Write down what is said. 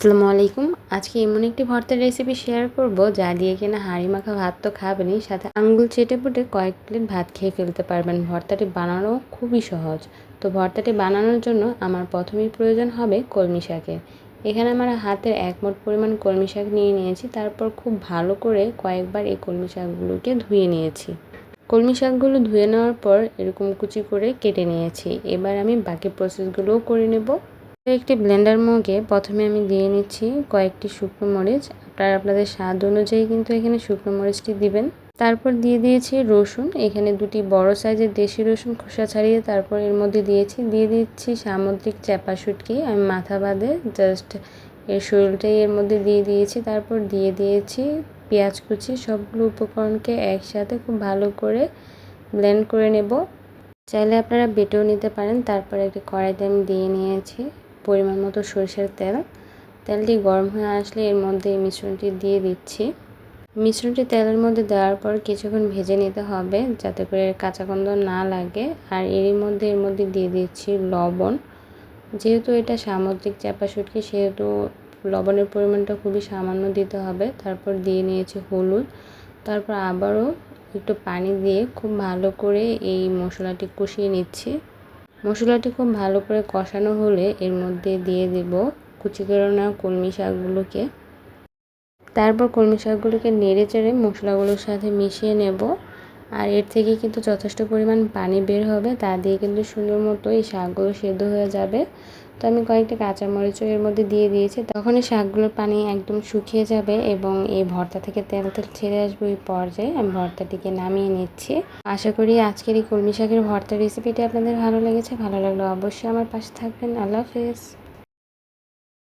আসসালামু আলাইকুম। আজকে এমন একটি ভর্তার রেসিপি শেয়ার করব, যা দিয়ে কিনা হাঁড়ি মাখা ভাত তো খাবেনই, সাথে আঙ্গুল চেটে পুটে কয়েক প্লেট ভাত খেয়ে ফেলতে পারবেন। ভর্তাটি বানানো খুবই সহজ। তো ভর্তাটি বানানোর জন্য আমার প্রথমেই প্রয়োজন হবে কলমি শাকের। এখানে আমার হাতের এক মোট পরিমাণ কলমি শাক নিয়ে নিয়েছি, তারপর খুব ভালো করে কয়েকবার এই কলমি শাকগুলোকে ধুয়ে নিয়েছি। কলমি শাকগুলো ধুয়ে নেওয়ার পর এরকম কুচি করে কেটে নিয়েছি। এবার আমি বাকি প্রসেসগুলোও করে নেব। একটি ব্লেন্ডার মগে প্রথমে আমি দিয়ে নিচ্ছি কয়েকটি শুকনো মরিচ। আপনারা আপনাদের স্বাদ অনুযায়ী কিন্তু এখানে শুকনো মরিচটি দিবেন। তারপর দিয়ে দিয়েছি রসুন। এখানে দুটি বড় সাইজের দেশি রসুন খোসা ছাড়িয়ে তারপর এর মধ্যে দিয়েছি। দিয়ে দিচ্ছি সামুদ্রিক চ্যাপা শুটকি। আমি মাথা বাদে জাস্ট এর শরীরটাই এর মধ্যে দিয়ে দিয়েছি। তারপর দিয়ে দিয়েছি পেঁয়াজ কুচি। সবগুলো উপকরণকে একসাথে খুব ভালো করে ব্লেন্ড করে নেব। চাইলে আপনারা বেটেও নিতে পারেন। তারপরে একটি কড়াইতে আমি দিয়ে নিয়েছি পরিমাণ মতো সরষের তেল। তেলটি গরম হয়ে আসলে এর মধ্যে মিশ্রণটি দিয়ে দিচ্ছি। মিশ্রণটি তেলের মধ্যে দেওয়ার পর কিছুক্ষণ ভেজে নিতে হবে যাতে করে কাঁচা গন্ধ না লাগে। আর এরই মধ্যে এর মধ্যে দিয়ে দিচ্ছি লবণ। যেহেতু এটা সামুদ্রিক চাপা শুটকি, সেহেতু লবণের পরিমাণটা খুবই সামান্য দিতে হবে। তারপর দিয়ে নিয়েছি হলুদ। তারপর আবারও একটু পানি দিয়ে খুব ভালো করে এই মশলাটি কষিয়ে নিচ্ছি। মশলাটি খুব ভালো করে কষানো হলে এর মধ্যে দিয়ে দেব কুচি করে কলমি শাকগুলোকে। তারপর কলমি শাকগুলোকে নেড়ে চেড়ে মশলাগুলোর সাথে মিশিয়ে নেব। আর এর থেকে কিন্তু যথেষ্ট পরিমাণ পানি বের হবে, তা দিয়ে কিন্তু সুন্দর মতো এই শাকগুলো সেদ্ধ হয়ে যাবে। তো আমি কয়েকটা কাঁচামরিচও এর মধ্যে দিয়ে দিয়েছি। তখন এই শাকগুলোর পানি একদম শুকিয়ে যাবে এবং এই ভর্তা থেকে তেল তেল ছেড়ে আসবে ওই পর্যায়ে। আমি ভর্তাটিকে নামিয়ে নিচ্ছি। আশা করি আজকের এই কলমি শাকের ভর্তা রেসিপিটি আপনাদের ভালো লেগেছে। ভালো লাগলে অবশ্যই আমার পাশে থাকবেন। আল্লাহ হাফেজ।